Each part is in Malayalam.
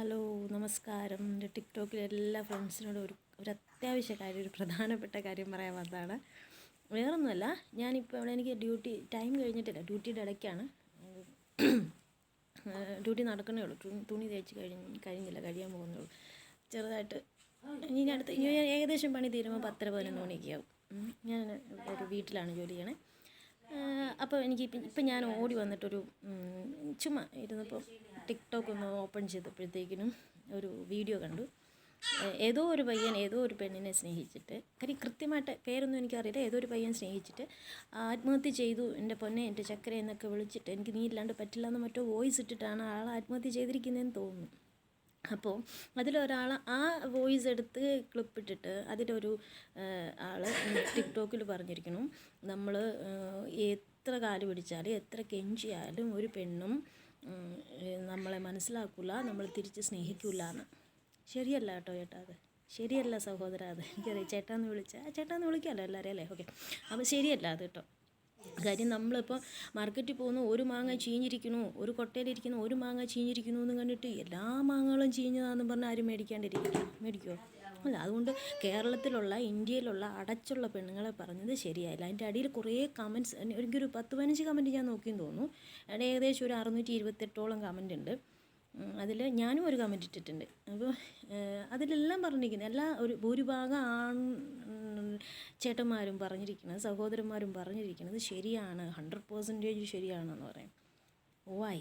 ഹലോ നമസ്കാരം. എന്റെ ടിക്ടോക്കിലെ എല്ലാ ഫ്രണ്ട്സിനോടും ഒരു ഒരു അത്യാവശ്യ കാര്യം ഒരു പ്രധാനപ്പെട്ട കാര്യം പറയാൻ വന്നതാണ്. വേറൊന്നുമല്ല ഞാനിപ്പോൾ ഇവിടെ എനിക്ക് ഡ്യൂട്ടി ടൈം കഴിഞ്ഞിട്ടില്ല. ഡ്യൂട്ടിയുടെ ഇടയ്ക്കാണ്. ഡ്യൂട്ടി നടക്കണേ ഉള്ളൂ. തുണി തേച്ച് കഴിഞ്ഞ് കഴിഞ്ഞില്ല കഴിയാൻ പോകുന്നേ ഉള്ളൂ ചെറുതായിട്ട് ഇനി അടുത്ത് ഏകദേശം പണി തീരുമ്പോൾ പത്തര പതിനൊന്ന് മണിയൊക്കെ ആവും. ഞാൻ ഒരു വീട്ടിലാണ് ജോലി ചെയ്യണേ. അപ്പോൾ എനിക്ക് ഇപ്പം ഞാൻ ഓടി വന്നിട്ടൊരു ചുമ്മാ ഇരുന്നപ്പോൾ ടിക്ടോക്ക് ഒന്ന് ഓപ്പൺ ചെയ്തപ്പോഴത്തേക്കിനും ഒരു വീഡിയോ കണ്ടു. ഏതോ ഒരു പയ്യൻ ഏതോ ഒരു പെണ്ണിനെ സ്നേഹിച്ചിട്ട് കാര്യം കൃത്യമായിട്ട് പേരൊന്നും എനിക്കറിയില്ല ഏതോ ഒരു പയ്യൻ സ്നേഹിച്ചിട്ട് ആത്മഹത്യ ചെയ്തു. എന്റെ പൊന്നെ എന്റെ ചക്കര എന്നൊക്കെ വിളിച്ചിട്ട് എനിക്ക് നീ ഇല്ലാണ്ട് പറ്റില്ല എന്ന് മറ്റോ വോയിസ് ഇട്ടിട്ടാണ് ആൾ ആത്മഹത്യ ചെയ്തിരിക്കുന്നതെന്ന് തോന്നുന്നു. അപ്പോൾ അതിലൊരാൾ ആ വോയിസ് എടുത്ത് ക്ലിപ്പ് ഇട്ടിട്ട് അതിലൊരു ആൾ ടിക്ടോക്കിൽ പറഞ്ഞിരിക്കണം നമ്മൾ എത്ര കാൽ പിടിച്ചാലും എത്ര കെഞ്ചിയാലും ഒരു പെണ്ണും നമ്മളെ മനസ്സിലാക്കില്ല നമ്മൾ തിരിച്ച് സ്നേഹിക്കില്ല എന്ന്. ശരിയല്ല കേട്ടോ ചേട്ടാ അത്. ശരിയല്ല സഹോദര അത്. എനിക്കറിയാം. ചേട്ടാന്ന് വിളിച്ചാൽ ചേട്ടാന്ന് വിളിക്കാമല്ലോ എല്ലാവരെയും അല്ലേ? ഓക്കെ അപ്പോൾ ശരിയല്ല അത് കേട്ടോ. കാര്യം നമ്മളിപ്പോൾ മാർക്കറ്റിൽ പോകുന്നു ഒരു മാങ്ങ ചീഞ്ഞിരിക്കുന്നു ഒരു കൊട്ടയിലിരിക്കുന്നു ഒരു മാങ്ങ ചീഞ്ഞിരിക്കുന്നു എന്ന് കണ്ടിട്ട് എല്ലാ മാങ്ങകളും ചീഞ്ഞതാണെന്ന് പറഞ്ഞാൽ ആരും മേടിക്കാണ്ടിരിക്കില്ല മേടിക്കുമോ അല്ല അതുകൊണ്ട് കേരളത്തിലുള്ള ഇന്ത്യയിലുള്ള അടച്ചുള്ള പെണ്ണുങ്ങളെ പറഞ്ഞത് ശരിയായില്ല. അതിന്റെ അടിയിൽ കുറേ കമന്റ്സ് എനിക്കൊരു പത്ത് പതിനഞ്ച് കമന്റ് ഞാൻ നോക്കിയെന്ന് തോന്നുന്നു. അവിടെ ഏകദേശം ഒരു അറുന്നൂറ്റി ഇരുപത്തെട്ടോളം കമന്റ് ഉണ്ട് അതിൽ ഞാനും ഒരു കമന്റ് ഇട്ടിട്ടുണ്ട്. അപ്പോൾ അതിലെല്ലാം പറഞ്ഞിരിക്കുന്നത് എല്ലാ ഒരു ഭൂരിഭാഗം ആൺ ചേട്ടന്മാരും പറഞ്ഞിരിക്കുന്നത് സഹോദരന്മാരും പറഞ്ഞിരിക്കുന്നത് ശരിയാണ് ഹൺഡ്രഡ് പേഴ്സന്റേജ് ശരിയാണെന്ന് പറയും. വൈ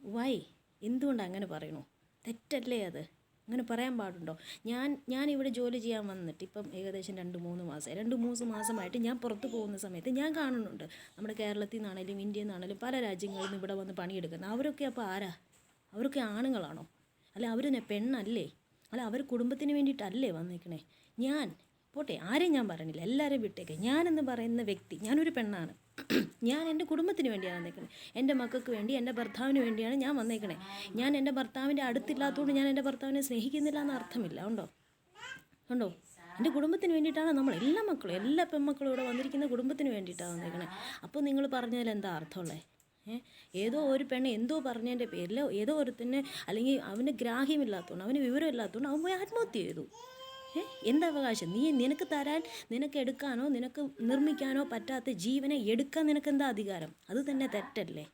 വൈ എന്തുകൊണ്ട് അങ്ങനെ പറയണു തെറ്റല്ലേ അത്? അങ്ങനെ പറയാൻ പാടുണ്ടോ? ഞാൻ ഞാൻ ഇവിടെ ജോലി ചെയ്യാൻ വന്നിട്ട് ഇപ്പം ഏകദേശം രണ്ട് മൂന്ന് മാസം രണ്ട് മൂന്ന് മാസമായിട്ട് ഞാൻ പുറത്ത് പോകുന്ന സമയത്ത് ഞാൻ കാണുന്നുണ്ട്. നമ്മുടെ കേരളത്തിൽ നിന്നാണേലും ഇന്ത്യയിൽ നിന്നാണേലും പല രാജ്യങ്ങളിൽ നിന്ന് ഇവിടെ വന്ന് പണിയെടുക്കുന്നത് അവരൊക്കെ അപ്പോൾ ആരാ? അവരൊക്കെ ആണുങ്ങളാണോ? അല്ല അവർ പെണ്ണല്ലേ? അല്ല അവർ കുടുംബത്തിന് വേണ്ടിയിട്ടല്ലേ വന്നിരിക്കണേ ഞാൻ പോട്ടെ ആരെയും ഞാൻ പറഞ്ഞില്ല. എല്ലാവരെയും വിട്ടേക്കെ. ഞാനെന്ന് പറയുന്ന വ്യക്തി ഞാനൊരു പെണ്ണാണ്. ഞാൻ എന്റെ കുടുംബത്തിന് വേണ്ടിയാണ് വന്നേക്കണേ. എന്റെ മക്കൾക്ക് വേണ്ടി എന്റെ ഭർത്താവിന് വേണ്ടിയാണ് ഞാൻ വന്നേക്കണേ. ഞാൻ എന്റെ ഭർത്താവിന്റെ അടുത്തില്ലാത്തതുകൊണ്ട് ഞാൻ എന്റെ ഭർത്താവിനെ സ്നേഹിക്കുന്നില്ല എന്ന് അർത്ഥമില്ല. ഉണ്ടോ? ഉണ്ടോ? എന്റെ കുടുംബത്തിന് വേണ്ടിയിട്ടാണ് നമ്മൾ എല്ലാ മക്കളും എല്ലാ പെൺമക്കളും ഇവിടെ വന്നിരിക്കുന്ന കുടുംബത്തിന് വേണ്ടിയിട്ടാണ് വന്നേക്കണേ. അപ്പോൾ നിങ്ങൾ പറഞ്ഞതിൽ എന്താ അർത്ഥമുള്ളത് ഏതോ ഒരു പെണ്ണ് എന്തോ പറഞ്ഞതിന്റെ പേരിൽ ഏതോ ഒരുത്തന്നെ അല്ലെങ്കിൽ അവന് ഗ്രാഹ്യമില്ലാത്തതുകൊണ്ട് അവന് വിവരമില്ലാത്തതുകൊണ്ട് അവൻ പോയി ആത്മഹത്യ ചെയ്തു. എന്താ അവകാശം നീ നിനക്ക് തരാൻ നിനക്ക് എടുക്കാനോ നിനക്ക് നിർമ്മിക്കാനോ പറ്റാത്ത ജീവനെ എടുക്കാൻ നിനക്ക് എന്താ അധികാരം? അത് തന്നെ തെറ്റല്ലേ?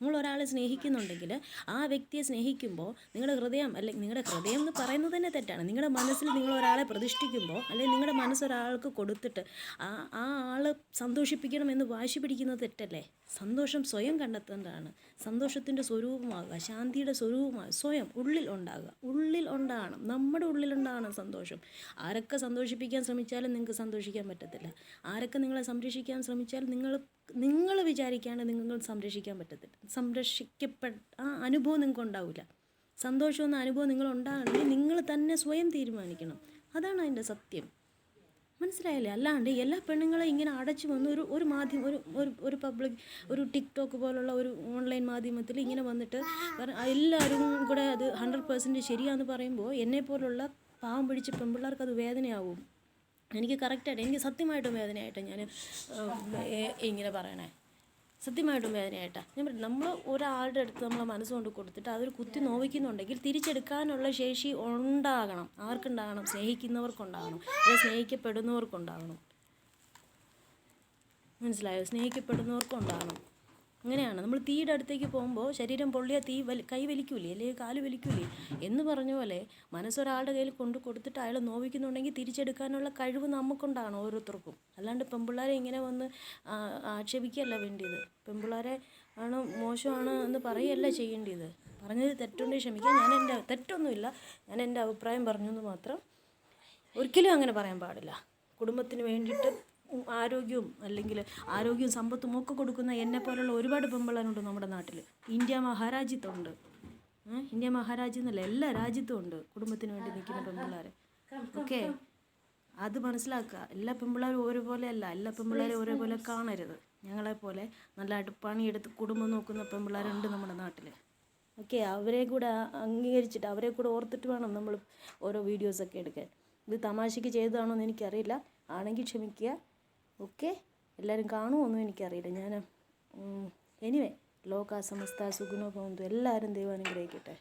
നിങ്ങൾ ഒരാളെ സ്നേഹിക്കുന്നുണ്ടെങ്കിൽ ആ വ്യക്തിയെ സ്നേഹിക്കുമ്പോൾ നിങ്ങളുടെ ഹൃദയം അല്ലെങ്കിൽ നിങ്ങളുടെ ഹൃദയം എന്ന് പറയുന്നത് തന്നെ തെറ്റാണ്. നിങ്ങളുടെ മനസ്സിൽ നിങ്ങൾ ഒരാളെ പ്രതിഷ്ഠിക്കുമ്പോൾ അല്ലെങ്കിൽ നിങ്ങളുടെ മനസ്സ് ഒരാൾക്ക് കൊടുത്തിട്ട് ആ ആ ആൾ സന്തോഷിപ്പിക്കണം എന്ന് വാശി പിടിക്കുന്നത് തെറ്റല്ലേ? സന്തോഷം സ്വയം കണ്ടെത്തേണ്ടതാണ്. സന്തോഷത്തിന്റെ സ്വരൂപമാകുക ശാന്തിയുടെ സ്വരൂപമാകുക സ്വയം ഉള്ളിൽ ഉണ്ടാകുക. ഉള്ളിൽ ഉണ്ടാകണം. നമ്മുടെ ഉള്ളിലുണ്ടാകണം സന്തോഷം. ആരൊക്കെ സന്തോഷിപ്പിക്കാൻ ശ്രമിച്ചാലും നിങ്ങൾക്ക് സന്തോഷിക്കാൻ പറ്റത്തില്ല. ആരൊക്കെ നിങ്ങളെ സംരക്ഷിക്കാൻ ശ്രമിച്ചാൽ നിങ്ങൾ നിങ്ങൾ വിചാരിക്കാണ്ട് നിങ്ങൾ സംരക്ഷിക്കാൻ പറ്റത്തില്ല. സംരക്ഷിക്കപ്പെട്ട ആ അനുഭവം നിങ്ങൾക്ക് ഉണ്ടാവില്ല സന്തോഷമെന്ന അനുഭവം നിങ്ങൾ ഉണ്ടാകണമെങ്കിൽ നിങ്ങൾ തന്നെ സ്വയം തീരുമാനിക്കണം. അതാണ് അതിന്റെ സത്യം. മനസ്സിലായില്ലേ? അല്ലാണ്ട് എല്ലാ പെണ്ണുങ്ങളെ ഇങ്ങനെ അടച്ചു വന്ന് ഒരു ഒരു മാധ്യമം ഒരു ഒരു ഒരു പബ്ലിക് ഒരു ടിക്ടോക്ക് പോലുള്ള ഒരു ഓൺലൈൻ മാധ്യമത്തിൽ ഇങ്ങനെ വന്നിട്ട് എല്ലാവരും കൂടെ അത് ഹൺഡ്രഡ് പേഴ്സന്റ് ശരിയാന്ന് പറയുമ്പോൾ എന്നെ പോലുള്ള പാവം പിടിച്ച പെൺപിള്ളേർക്ക് അത് വേദനയാവും. എനിക്ക് കറക്റ്റായിട്ട് എനിക്ക് സത്യമായിട്ടും വേദനയായിട്ട് ഞാൻ ഇങ്ങനെ പറയണേ. സത്യമായിട്ടും വേദനയായിട്ടാണ് ഞാൻ പറഞ്ഞു നമ്മൾ ഒരാളുടെ അടുത്ത് നമ്മൾ മനസ്സുകൊണ്ട് കൊടുത്തിട്ട് അതൊരു കുത്തി നോവിക്കുന്നുണ്ടെങ്കിൽ തിരിച്ചെടുക്കാനുള്ള ശേഷി ഉണ്ടാകണം. ആർക്കുണ്ടാകണം? സ്നേഹിക്കുന്നവർക്കുണ്ടാകണം. അത് സ്നേഹിക്കപ്പെടുന്നവർക്കുണ്ടാകണം. മനസ്സിലായോ? സ്നേഹിക്കപ്പെടുന്നവർക്കുണ്ടാകണം. അങ്ങനെയാണ്. നമ്മൾ തീയുടെ അടുത്തേക്ക് പോകുമ്പോൾ ശരീരം പൊള്ളിയ തീ വലി കൈ വലിക്കൂലേ അല്ലെങ്കിൽ കാൽ വലിക്കൂലേ? എന്ന് പറഞ്ഞ പോലെ മനസ്സൊരാളുടെ കയ്യിൽ കൊണ്ട് കൊടുത്തിട്ട് അയാളെ നോവിക്കുന്നുണ്ടെങ്കിൽ തിരിച്ചെടുക്കാനുള്ള കഴിവ് നമുക്കുണ്ടാണ് ഓരോരുത്തർക്കും. അല്ലാണ്ട് പെമ്പിള്ളേരെ ഇങ്ങനെ വന്ന് ആക്ഷേപിക്കുകയല്ല വേണ്ടിയത്. പെമ്പിള്ളേരെ ആണ് മോശമാണ് എന്ന് പറയുകയല്ല ചെയ്യേണ്ടത് പറഞ്ഞത് തെറ്റുണ്ടെങ്കിൽ ക്ഷമിക്കുക ഞാൻ എന്റെ തെറ്റൊന്നുമില്ല. ഞാൻ എന്റെ അഭിപ്രായം പറഞ്ഞു എന്ന് മാത്രം ഒരിക്കലും അങ്ങനെ പറയാൻ പാടില്ല. കുടുംബത്തിന് വേണ്ടിയിട്ട് ആരോഗ്യവും അല്ലെങ്കിൽ ആരോഗ്യവും സമ്പത്തും ഒക്കെ കൊടുക്കുന്ന എന്നെ പോലുള്ള ഒരുപാട് പെമ്പിളനുണ്ട് നമ്മുടെ നാട്ടിൽ ഇന്ത്യ മഹാരാജ്യത്തുണ്ട്? ഇന്ത്യ മഹാരാജ്യം എന്നല്ല എല്ലാ രാജ്യത്തും ഉണ്ട്. കുടുംബത്തിന് വേണ്ടി നിൽക്കുന്ന പെമ്പിള്ളേർ ഓക്കെ? അത് മനസ്സിലാക്കുക. എല്ലാ പെമ്പിള്ളേരും ഒരുപോലെ അല്ല എല്ലാ പെമ്പിള്ളേരും ഒരേപോലെ കാണരുത്. ഞങ്ങളെപ്പോലെ നല്ലതായിട്ട് പണിയെടുത്ത് കുടുംബം നോക്കുന്ന പെമ്പിള്ളേരുണ്ട് നമ്മുടെ നാട്ടിൽ ഓക്കെ? അവരെ കൂടെ അംഗീകരിച്ചിട്ട് അവരെ കൂടെ ഓർത്തിട്ട് വേണം നമ്മൾ ഓരോ വീഡിയോസൊക്കെ എടുക്കാൻ. ഇത് തമാശയ്ക്ക് ചെയ്തതാണോ എന്ന് എനിക്കറിയില്ല. ആണെങ്കിൽ ക്ഷമിക്കുക. ഓക്കെ. എല്ലാവരും കാണുമോ ഒന്നും എനിക്കറിയില്ല. ഞാൻ എനിവേ ലോക സമസ്ത സുഗുണോ ഭവന്തു. എല്ലാവരും ദൈവം അനുഗ്രഹിക്കട്ടെ.